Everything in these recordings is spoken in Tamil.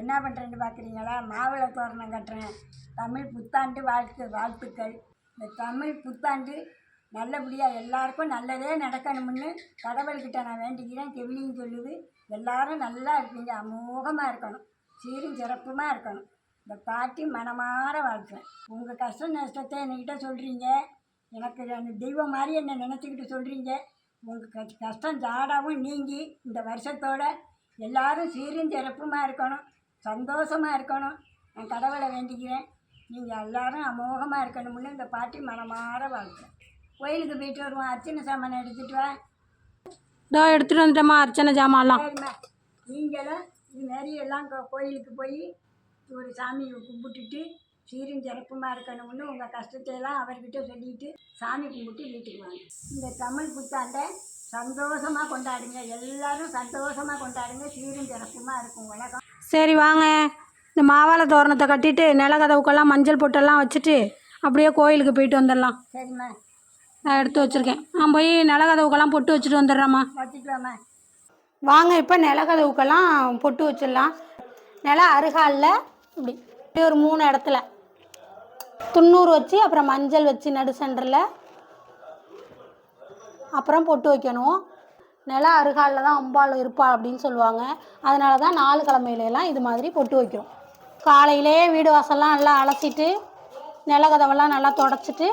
என்ன பண்ணுறேன்னு பார்க்குறீங்களா மாவிளை தோரணம் கட்டுறேன். தமிழ் புத்தாண்டு வாழ்த்து வாழ்த்துக்கள். இந்த தமிழ் புத்தாண்டு நல்லபடியாக எல்லாருக்கும் நல்லதே நடக்கணும்னு கடவுள்கிட்ட நான் வேண்டிக்கிறேன். கெவிலியும் சொல்லுது எல்லாரும் நல்லா இருப்பீங்க அமோகமாக இருக்கணும் சீரும் சிறப்புமாக இருக்கணும். இந்த பாட்டி மனமாற வாழ்க்கை உங்கள் கஷ்ட நஷ்டத்தை என்கிட்ட சொல்கிறீங்க எனக்கு தெய்வம் மாதிரி என்னை நினச்சிக்கிட்டு சொல்கிறீங்க உங்கள் கஷ்ட கஷ்டம் ஜாடாவும் நீங்கி இந்த வருஷத்தோட எல்லாரும் சீரும் சிறப்புமாக இருக்கணும். சந்தோஷமாக இருக்கணும். நான் கடவுளை வேண்டிக்கிறேன். நீங்கள் எல்லாரும் அமோகமாக இருக்கணும்னு இந்த பாட்டி மனமாற வாழ்த்துறேன் கோயிலுக்கு போயிட்டு வருவோம். அர்ச்சனை சாமான் எடுத்துகிட்டு வா. இதோ எடுத்துகிட்டு வந்துட்டோமா அர்ச்சனை சரிம்மா. நீங்களும் இது மாதிரி எல்லாம் கோயிலுக்கு போய் ஒரு சாமியை கும்பிட்டுட்டு சீரும் சிறப்புமாக இருக்கணும்னு உங்கள் கஷ்டத்தையெல்லாம் அவர்கிட்ட சொல்லிட்டு சாமி கும்பிட்டு வீட்டுக்கு வாங்க. இந்த தமிழ் புத்தாண்டை சந்தோஷமாக கொண்டாடுங்க. எல்லாரும் சந்தோஷமாக கொண்டாடுங்க. சீரும் சிறப்புமாக இருக்கும். உலகம் சரி வாங்க. இந்த மாவாழை தோரணத்தை கட்டிட்டு நிலக்கதவுக்கெல்லாம் மஞ்சள் பொட்டெல்லாம் வச்சுட்டு அப்படியே கோயிலுக்கு போயிட்டு வந்துடலாம். சரிம்மா. நான் எடுத்து வச்சுருக்கேன். நான் போய் நிலக்கதவுக்கெல்லாம் பொட்டு வச்சுட்டு வந்துடுறேம்மா. வச்சுக்கலாமா வாங்க இப்போ நிலக்கதவுக்கெல்லாம் பொட்டு வச்சிடலாம். நில அருகாலில் இப்படி. இப்படி ஒரு மூணு இடத்துல. துண்ணூறு வச்சு அப்புறம் மஞ்சள் வச்சு நடு சென்டரில் அப்புறம் பொட்டு வைக்கணும். நில அருகாலில் தான் அம்பாள் இருப்பாள் அப்படின்னு சொல்லுவாங்க. அதனால தான் நாலு கிழமையிலலாம் இது மாதிரி பொட்டு வைக்கிறோம். காலையிலே வீடு வாசல்லாம் நல்லா அலசிட்டு நிலக்கதவெல்லாம் நல்லா தொடச்சிட்டு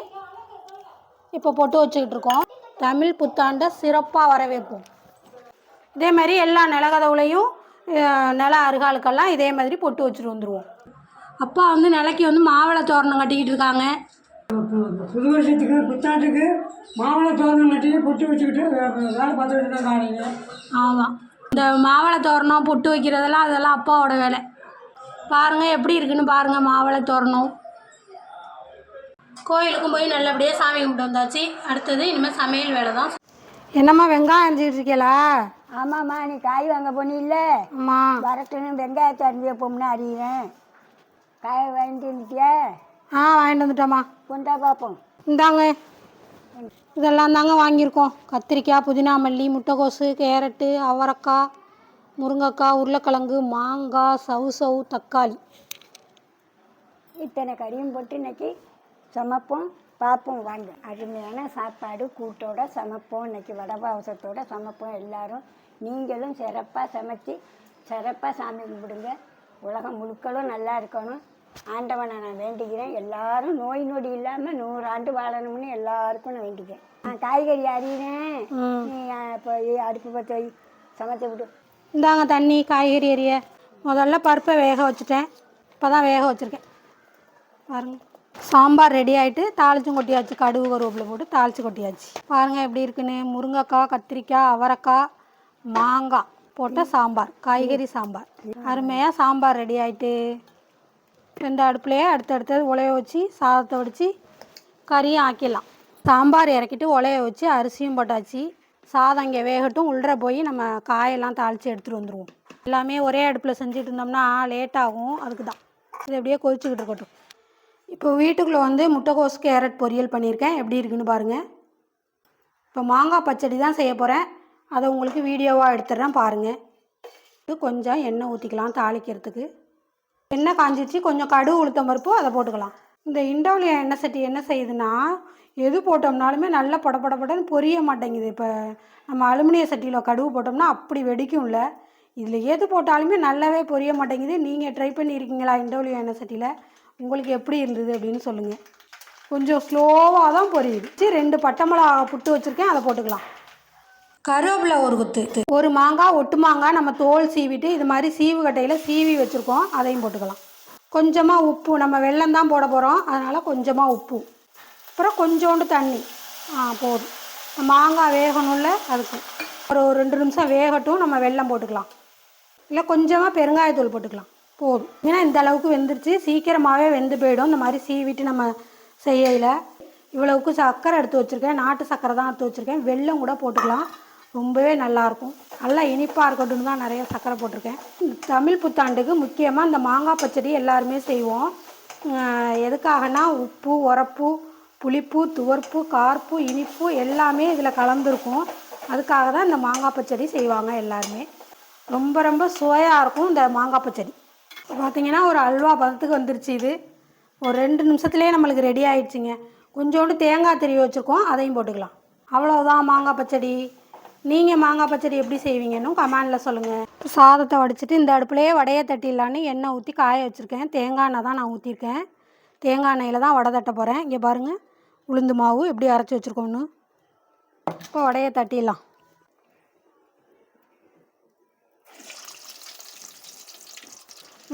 இப்போ பொட்டு வச்சுக்கிட்டு இருக்கோம். தமிழ் புத்தாண்டை சிறப்பாக வரவேற்போம். இதே மாதிரி எல்லா நிலக்கதவுலையும் நில அருகாலுக்கெல்லாம் இதே மாதிரி பொட்டு வச்சுட்டு வந்துடுவோம் அப்பா வந்து நிலைக்கு வந்து மாவளை தோரணம் கட்டிக்கிட்டு இருக்காங்க. புது வருஷத்துக்கு புத்தாண்டுக்கு மாவளை தோரணம் கட்டி பொட்டு வச்சுக்கிட்டு வேலை பார்த்துக்கிட்டு தான் காலையில் ஆமாம் இந்த மாவளை தோரணம் பொட்டு வைக்கிறதெல்லாம் அதெல்லாம் அப்பாவோட வேலை. பாருங்கள் எப்படி இருக்குன்னு பாருங்கள் மாவளை தோரணம். கோயிலுக்கும் போய் நல்லபடியாக சாமி கும்பிட்டு வந்தாச்சு. அடுத்தது இனிமேல் சமையல் வேலை தான். என்னம்மா வெங்காயம் அரிஞ்சிட்டு இருக்கீங்களா? ஆமாம்மா நீ காய் வாங்க போனில்ல? அம்மா வரட்டுன்னு வெங்காயத்தை அரிஞ்சு வைப்போம்னு அறிகிறேன் காய் வாங்கிட்டு வந்துட்டியா? ஆ வாங்கிட்டு வந்துட்டோம்மா. கொண்டா பார்ப்போம் இந்தாங்க. இதெல்லாம் தாங்க வாங்கியிருக்கோம். கத்திரிக்காய் புதினா மல்லி முட்டைக்கோசு கேரட்டு அவரைக்காய் முருங்கைக்காய் உருளைக்கிழங்கு மாங்காய் சவு சவு தக்காளி. இத்தனை கறியும் போட்டு இன்னைக்கு சமைப்போம் பார்ப்போம் வாங்க. அருமையான சாப்பாடு கூட்டோட சமைப்போம். இன்னைக்கு வடபாவசத்தோட சமைப்போம் எல்லாரும். நீங்களும் சிறப்பாக சமைச்சு சிறப்பாக சாமி கும்பிடுங்க. உலகம் முழுக்களும் நல்லா இருக்கணும். ஆண்டவனை நான் வேண்டிக்கிறேன் எல்லாரும் நோய் நொடி இல்லாமல் நூறு ஆண்டு வாழணும்னு எல்லாருக்கும் நான் வேண்டிக்கிறேன் நான் காய்கறி அறிகிறேன் நீ இப்போ அடுப்பு பற்ற வை. சமைச்சு விடு. இந்தாங்க தண்ணி காய்கறி எரிய முதல்ல பருப்பை வேக வச்சுட்டேன். இப்போ தான் வேக வச்சுருக்கேன். பாருங்க. சாம்பார் ரெடி ஆகிட்டு தாளிச்சும் கொட்டியாச்சு. கடுகு கருவேப்பிலை போட்டு தாளிச்சு கொட்டியாச்சு. பாருங்கள் எப்படி இருக்குன்னு. முருங்கைக்காய் கத்திரிக்காய் அவரைக்காய் மாங்காய் போட்ட சாம்பார். காய்கறி சாம்பார். அருமையாக சாம்பார் ரெடி ஆகிட்டு ரெண்டு அடுப்புலையே அடுத்தடுத்தது உலைய வச்சு சாதத்தை வடித்து கறியும் ஆக்கிடலாம். சாம்பார் இறக்கிட்டு உலைய வச்சு அரிசியும் போட்டாச்சு. சாதம் இங்கே வேகட்டும். உள்ளே போய் நம்ம காயெல்லாம் தாளித்து எடுத்துகிட்டு வந்துடுவோம் எல்லாமே ஒரே அடுப்பில் செஞ்சுட்டு இருந்தோம்னா லேட் ஆகும். அதுக்கு தான் இது அப்படியே கொதிச்சுக்கிட்டு இருக்கட்டும். இப்போ வீட்டுக்குள்ளே வந்து முட்டைக்கோஸ் கேரட் பொரியல் பண்ணியிருக்கேன். எப்படி இருக்குன்னு பாருங்கள் இப்போ மாங்காய் பச்சடி தான் செய்ய போகிறேன் அதை உங்களுக்கு வீடியோவாக எடுத்துடுறேன் பாருங்கள் கொஞ்சம் எண்ணெய் ஊற்றிக்கலாம் தாளிக்கிறதுக்கு. எண்ணெய் காஞ்சிச்சு கொஞ்சம் கடுகு உளுத்தம் பருப்பு அதை போட்டுக்கலாம். இந்த இண்டோலியா எண்ணெய் சட்டி என்ன செய்யுதுன்னா எது போட்டோம்னாலுமே நல்லா படபடபடன்னு பொரிய மாட்டேங்குது. இப்போ நம்ம அலுமினிய சட்டியில் கடுகு போட்டோம்னா அப்படி வெடிக்கும்ல. இதில் எது போட்டாலுமே நல்லாவே பொரிய மாட்டேங்குது. நீங்கள் ட்ரை பண்ணியிருக்கீங்களா இண்டோலியா எண்ணெய் சட்டியில்? உங்களுக்கு எப்படி இருந்தது அப்படின்னு சொல்லுங்கள் கொஞ்சம் ஸ்லோவாக தான் பொரியுது. சரி ரெண்டு பட்டை மிளகா புட்டு வச்சுருக்கேன் அதை போட்டுக்கலாம். கருவேப்பிலை ஒரு குத்து. ஒரு மாங்காய் ஒட்டு மாங்காய் நம்ம தோல் சீவிட்டு இது மாதிரி சீவு கட்டையில் சீவி வச்சுருக்கோம். அதையும் போட்டுக்கலாம். கொஞ்சமாக உப்பு நம்ம வெல்லம் தான் போட போகிறோம் அதனால் கொஞ்சமாக உப்பு. அப்புறம் கொஞ்சோண்டு தண்ணி. ஆ போதும். மாங்காய் வேகணும்ல அதுக்கு. ஒரு ஒரு ரெண்டு நிமிஷம் வேகட்டும் நம்ம வெல்லம் போட்டுக்கலாம். இல்லை கொஞ்சமாக பெருங்காயத்தூள் போட்டுக்கலாம். போதும். ஏன்னா இந்த அளவுக்கு வெந்துருச்சு. சீக்கிரமாகவே வெந்து போயிடும். இந்த மாதிரி சீவிட்டு நம்ம செய்யல இவ்வளவுக்கு சர்க்கரை எடுத்து வச்சுருக்கேன். நாட்டு சர்க்கரை தான் எடுத்து வச்சுருக்கேன். வெல்லம் கூட போட்டுக்கலாம். ரொம்பவே நல்லாயிருக்கும். நல்லா இனிப்பாக இருக்கட்டும் தான் நிறைய சர்க்கரை போட்டிருக்கேன். தமிழ் புத்தாண்டுக்கு முக்கியமாக இந்த மாங்காய் பச்சடி எல்லாருமே செய்வோம். எதுக்காகனா உப்பு உரப்பு புளிப்பு துவர்ப்பு கார்ப்பு இனிப்பு எல்லாமே இதில் கலந்துருக்கும். அதுக்காக தான் இந்த மாங்காய் பச்சடி செய்வாங்க எல்லாருமே. ரொம்ப ரொம்ப சுவையாக இருக்கும் இந்த மாங்காய் பச்சடி. பார்த்திங்கன்னா ஒரு அல்வா பதத்துக்கு வந்துருச்சு இது. ஒரு ரெண்டு நிமிஷத்துலேயே நம்மளுக்கு ரெடி ஆயிடுச்சுங்க. கொஞ்சோண்டு தேங்காய் திருவி வச்சுருக்கோம் அதையும் போட்டுக்கலாம். அவ்வளோதான் மாங்காய் பச்சடி. நீங்கள் மாங்காய் பச்சடி எப்படி செய்வீங்கன்னு கமெண்டில் சொல்லுங்கள் சாதத்தை வடிச்சிட்டு இந்த அடுப்புலேயே வடையை தட்டிடலான்னு எண்ணெய் ஊற்றி காய வச்சுருக்கேன். தேங்காய் எண்ணெய் தான் நான் ஊற்றிருக்கேன் தேங்காய் எண்ணெயில் தான் வடை தட்ட போகிறேன் இங்கே பாருங்கள் உளுந்து மாவு எப்படி அரைச்சி வச்சுருக்கோன்னு இப்போ வடையை தட்டிடலாம்.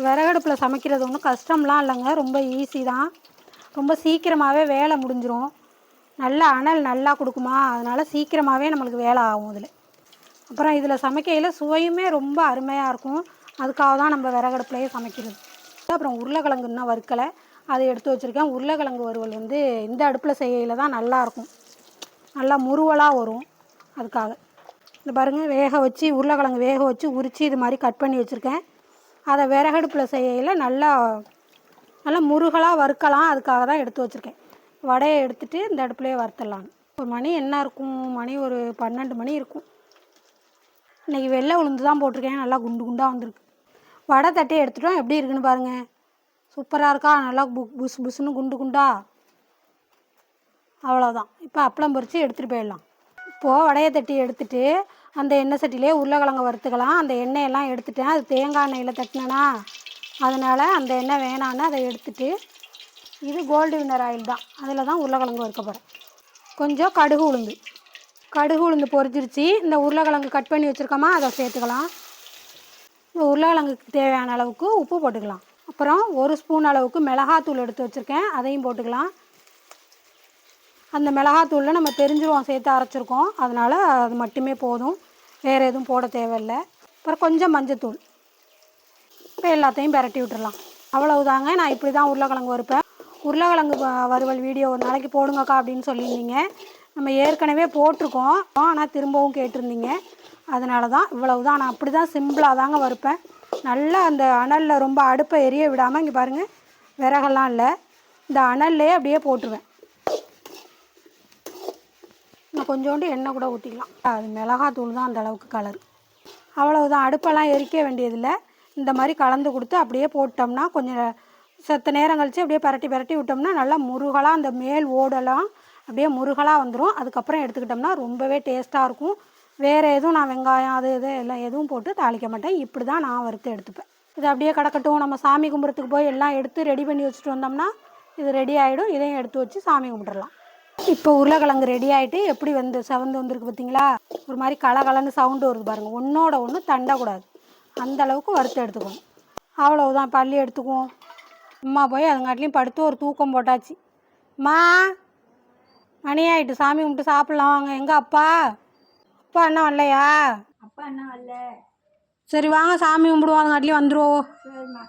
விறகடுப்பில் சமைக்கிறது ஒன்றும் கஷ்டம்லாம் இல்லைங்க. ரொம்ப ஈஸி தான். ரொம்ப சீக்கிரமாகவே வேலை முடிஞ்சிரும். நல்ல அனல் நல்லா கொடுக்குமா? அதனால் சீக்கிரமாகவே நம்மளுக்கு வேலை ஆகும் இதில் அப்புறம் இதில் சமைக்கையில் சுவையுமே ரொம்ப அருமையாக இருக்கும். அதுக்காக தான் நம்ம விறகடுப்புலையே சமைக்கிறது. அப்புறம் உருளைக்கிழங்கு இன்னும் வறுக்கலை. அதை எடுத்து வச்சுருக்கேன். உருளைக்கிழங்கு வறுவல் வந்து இந்த அடுப்பில் செய்யல தான் நல்லாயிருக்கும் நல்லா முறுவலாக வரும் அதுக்காக. இந்த பாருங்கள் வேக வச்சு உருளைக்கிழங்கு வேக வச்சு உரித்து இது மாதிரி கட் பண்ணி வச்சுருக்கேன். அதை விறகடுப்பில் செய்யல நல்லா நல்லா முருகலாக வறுக்கலாம். அதுக்காக தான் எடுத்து வச்சுருக்கேன். வடையை எடுத்துகிட்டு இந்த அடுப்புலேயே வறுத்தலாம் ஒரு மணி என்ன இருக்கும்? மணி ஒரு பன்னெண்டு மணி இருக்கும். இன்றைக்கி வெள்ளை உளுந்து தான் போட்டிருக்கேன். நல்லா குண்டு குண்டாக வந்திருக்கு. வடை தட்டி எடுத்துட்டோம். எப்படி இருக்குன்னு பாருங்கள் சூப்பராக இருக்கா? நல்லா பு புஸ் புஸ்ன்னு குண்டு குண்டா. அவ்வளோதான் இப்போ அப்பளம் பொறிச்சு எடுத்துகிட்டு போயிடலாம். இப்போது வடையை தட்டி எடுத்துட்டு அந்த எண்ணெய் சட்டிலே உருளைக்கிழங்க வறுத்துக்கலாம். அந்த எண்ணெயெல்லாம் எடுத்துட்டேன். அது தேங்காய் எண்ணெயில் தட்டினேனா அதனால் அந்த எண்ணெய் வேணான்னு அதை எடுத்துகிட்டு இது கோல்டு வின்னர் ஆயில் தான். அதில் தான் உருளைக்கிழங்கு வறுக்க போகிறேன் கொஞ்சம் கடுகு உளுந்து. கடுகு உளுந்து பொரிச்சிருச்சு இந்த உருளைக்கிழங்கு கட் பண்ணி வச்சுருக்கோமா அதை சேர்த்துக்கலாம். இந்த உருளைக்கிழங்குக்கு தேவையான அளவுக்கு உப்பு போட்டுக்கலாம். அப்புறம் ஒரு ஸ்பூன் அளவுக்கு மிளகாத்தூள் எடுத்து வச்சுருக்கேன். அதையும் போட்டுக்கலாம். அந்த மிளகாத்தூளில் நம்ம தெரிஞ்சிருவோம் சேர்த்து அரைச்சிருக்கோம். அதனால் அது மட்டுமே போதும். வேறு எதுவும் போட தேவையில்லை. அப்புறம் கொஞ்சம் மஞ்சத்தூள். இப்போ எல்லாத்தையும் பரட்டி விட்டுடலாம் அவ்வளவுதாங்க. நான் இப்படி தான் உருளைக்கிழங்கு வறுப்பேன். உருளைக்கிழங்கு வறுவல் வீடியோ ஒரு நாளைக்கு போடுங்கக்கா அப்படின்னு சொல்லியிருந்தீங்க. நம்ம ஏற்கனவே போட்டிருக்கோம். ஆனால் திரும்பவும் கேட்டிருந்தீங்க. அதனால தான் இவ்வளவு தான் நான் அப்படி தான் சிம்பிளாக தாங்க வறுப்பேன். நல்லா அந்த அனலில் ரொம்ப அடுப்பை எரிய விடாமல் இங்கே பாருங்கள் விறகெல்லாம் இல்லை. இந்த அனல்லே அப்படியே போட்டுருவேன். இன்னும் கொஞ்சோண்டு எண்ணெய் கூட ஊற்றிக்கலாம் அது மிளகாத்தூள் தான் அந்த அளவுக்கு கலர் அவ்வளவுதான். அடுப்பெல்லாம் எரிக்க வேண்டியதில்லை. இந்த மாதிரி கலந்து கொடுத்து அப்படியே போட்டோம்னா கொஞ்சம் சத்து நேரம் கழித்து அப்படியே பரட்டி பரட்டி விட்டோம்னா நல்லா முருகலாக அந்த மேல் ஓடெல்லாம் அப்படியே முருகலாக வந்துடும் அதுக்கப்புறம் எடுத்துக்கிட்டோம்னா ரொம்பவே டேஸ்ட்டாக இருக்கும். வேறு எதுவும் நான் வெங்காயம் அது இது எல்லாம் எதுவும் போட்டு தாளிக்க மாட்டேன். இப்படி தான் நான் வறுத்து எடுத்துப்பேன். இது அப்படியே கிடக்கட்டும். நம்ம சாமி கும்பிட்றதுக்கு போய் எல்லாம் எடுத்து ரெடி பண்ணி வச்சுட்டு வந்தோம்னா இது ரெடி ஆகிடும் இதையும் எடுத்து வச்சு சாமி கும்பிட்றலாம். இப்போ உருளைக்கிழங்கு ரெடி ஆகிட்டு எப்படி வந்து செவந்து வந்திருக்கு பார்த்தீங்களா? ஒரு மாதிரி கலகலன்னு சவுண்டு வருது பாருங்கள் ஒன்றோட ஒன்று தண்டக்கூடாது. அந்த அளவுக்கு வறுத்து எடுத்துக்கணும். அவ்வளவுதான். பள்ளி எடுத்துக்குவோம். அம்மா போய் அதுங்காட்டிலையும் படுத்து ஒரு தூக்கம் போட்டாச்சு. அம்மா மணி ஆயிட்டு சாமி கும்பிட்டு சாப்பிட்லாம் வாங்க. எங்க அப்பா? அப்பா என்ன வரலையா? அப்பா என்ன வரல. சரி வாங்க சாமி கும்பிடுவோம். அதுங்காட்டிலையும் வந்துருவோம். சரிம்மா.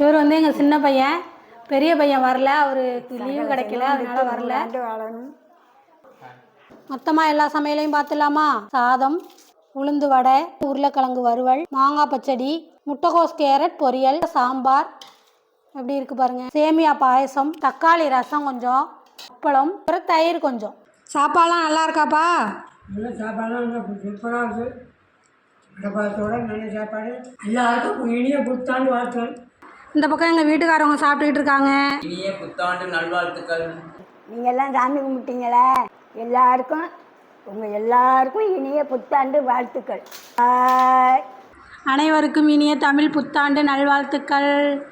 இவர் வந்து எங்கள் சின்ன பையன். பெரிய பையன் வரல. அவருக்கு லீவு கிடைக்கல. அதனால வரல. வாழணும் மொத்தமாக எல்லா சமையலையும் பார்த்துடலாமா? சாதம் உளுந்து வடை உருளைக்கிழங்கு வறுவல் மாங்காய் பச்சடி முட்டைகோஸ் கேரட் பொரியல் சாம்பார். எப்படி இருக்கு பாருங்க. சேமியா பாயசம் தக்காளி ரசம் கொஞ்சம் அப்பளம் அப்புறம் தயிர் கொஞ்சம். சாப்பாடுலாம் நல்லா இருக்காப்பா? நல்ல சாப்பாடுலாம் நல்லா சூப்பராக இருக்குது வடப்பாளத்தோட நல்ல சாப்பாடு. எல்லாருக்கும் இனிய புத்தாண்டு வாழ்த்துக்கள். இந்த பக்கம் எங்கள் வீட்டுக்காரவங்க சாப்பிட்டுக்கிட்டு இருக்காங்க. இனிய புத்தாண்டு நல்வாழ்த்துக்கள். நீங்கள் எல்லாம் சாமி கும்பிட்டீங்களே? எல்லாருக்கும் உங்கள் எல்லாருக்கும் இனிய புத்தாண்டு வாழ்த்துக்கள். அனைவருக்கும் இனிய தமிழ் புத்தாண்டு நல்வாழ்த்துக்கள்.